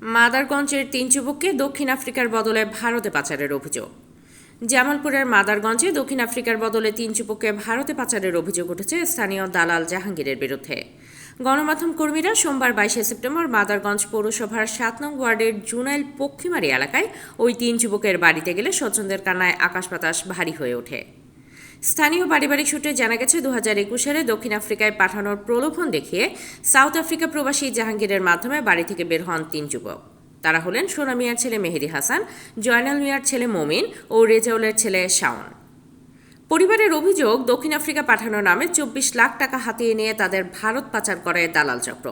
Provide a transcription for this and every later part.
মাদারগঞ্জের তিন যুবককে দক্ষিণ আফ্রিকার বদলে ভারতে পাচারের অভিযোগ। জামালপুরের মাদারগঞ্জে দক্ষিণ আফ্রিকার বদলে তিন যুবককে ভারতে পাচারের অভিযোগ উঠেছে স্থানীয় দালাল জাহাঙ্গীরের বিরুদ্ধে। গণমাধ্যম কর্মীরা সোমবার বাইশে সেপ্টেম্বর মাদারগঞ্জ পৌরসভার সাত নং ওয়ার্ডের জুনাইল পক্ষিমারি এলাকায় ওই তিন যুবকের বাড়িতে গেলে স্বজনদের কান্নায় আকাশ বাতাস ভারী হয়ে ওঠে। স্থানীয় পারিবারিক সূত্রে জানা গেছে দু হাজার একুশ সালে দক্ষিণ আফ্রিকায় পাঠানোর প্রলোভন দেখিয়ে সাউথ আফ্রিকা প্রবাসী জাহাঙ্গীরের মাধ্যমে বাড়ি থেকে বের হন তিন যুবক। তারা হলেন সোনা মিয়ার ছেলে মেহেদি হাসান, জয়নাল মিয়ার ছেলে মমিন ও রেজাউলের ছেলে শাওন। পরিবারের অভিযোগ, দক্ষিণ আফ্রিকা পাঠানোর নামে চব্বিশ লাখ টাকা হাতিয়ে নিয়ে তাদের ভারত পাচার করে দালাল চক্র।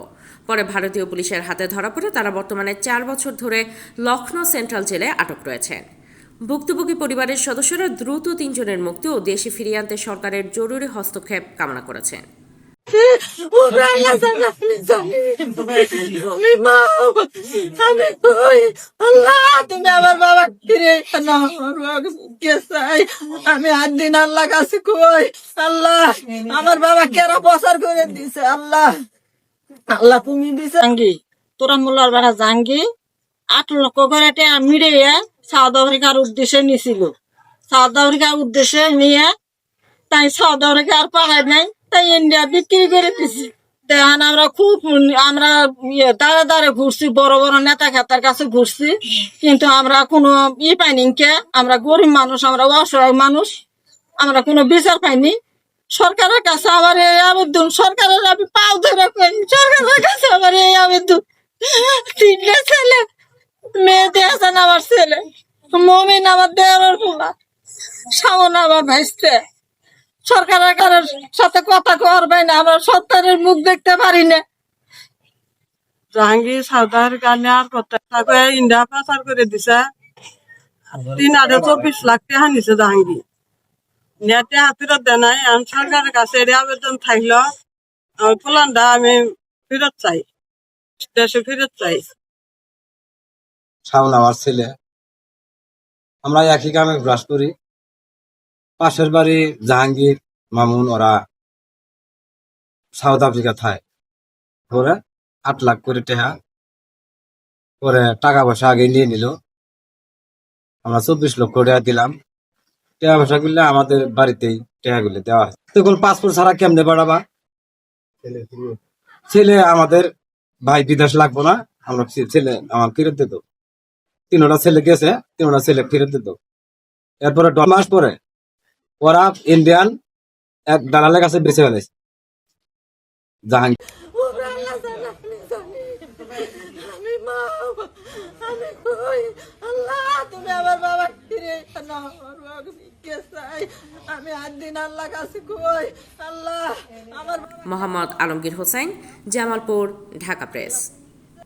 পরে ভারতীয় পুলিশের হাতে ধরা পড়ে তারা বর্তমানে চার বছর ধরে লখনৌ সেন্ট্রাল জেলে আটক রয়েছেন ভুক্তভোগী পরিবারের সদস্যরা দ্রুত তিনজনের মুক্তি ও দেশে ফিরিয়ে আনতে সরকারের জরুরি হস্তক্ষেপ কামনা করেছেন। আমি আট দিন আল্লাহ কাছে কই আল্লাহ আমার বাবা কেরা প্রচার করে দিছে আল্লাহ আল্লাহ তুমি দিছে তোরা মোল্লার বেড়া জাঙ্গি, আট লক্ষ করে মিড়িয়ে সাউথ আফ্রিকার উদ্দেশ্যে নিছিল। সাউথ আফ্রিকার উদ্দেশ্যে নিয়ে তাই সাউথ আফ্রিকা আর পাঠায় নাই, তাই ইন্ডিয়া বিক্রি করে দিছি। দেখেন আমরা খুব আমরা ইয়ে দাঁড়ে দাঁড়ে ঘুরছি, বড় বড় নেতা খেতার কাছে ঘুরছি। কিন্তু আমরা কোনো ই পাইনি কে, আমরা গরিব মানুষ, আমরা অসহায় মানুষ, আমরা কোনো বিচার পাইনি। সরকারের কাছে আমার এই আবেদন, সরকারের আমি পাও ধরে কই সরকারের কাছে আমার এই আবেদন তিনটে ছেলে মেয়ে দিয়েছেন আমার ছেলে মমিন আমার দেওয়ার পোলা। সামন আমার ভাইসতে সরকারের কারোর সাথে কথা করবে না আমরা সরকারের মুখ দেখতে পারি না। জাহাঙ্গীর সাউদার কানে আর কথা ইন্ডিয়া পাচার করে দিছে। তিন হাজার চব্বিশ লাখ টাকা নিছে জাহাঙ্গীর। নেটে হাতিরত দেয় নাই আমি সরকারের কাছে এর আবেদন থাকল আমার প্লানটা আমি ফেরত চাই। দেশে ফেরত চাই। শাওন আমার ছেলে। আমরা একই গ্রামে বাস করি। পাশের বাড়ি জাহাঙ্গীর মামুন ওরা সাউথ আফ্রিকা থায়। পরে আট লাখ করে টেহা। পরে টাকা পয়সা আগে নিয়ে নিল। আমরা চব্বিশ লক্ষ টাকা দিলাম। টাকা পয়সা গুলো আমাদের বাড়িতেই টাকা গুলো দেওয়া হয়। তখন পাসপোর্ট ছাড়া কেমনে বাড়াবা? ছেলে আমাদের ভাই বিদেশ লাগবো না। আমরা ছেলে আমার ফেরত দিত তিনটা ছেলে গেছে, তিনটা ছেলে ফেরত দিত এরপরে দশ মাস পরে ওরা ইন্ডিয়ান এক দালালের কাছে বেঁচে ফেলেছে। জাহাঙ্গীর। ফিরে মোহাম্মদ আলমগীর হোসেন, জামালপুর, ঢাকা প্রেস।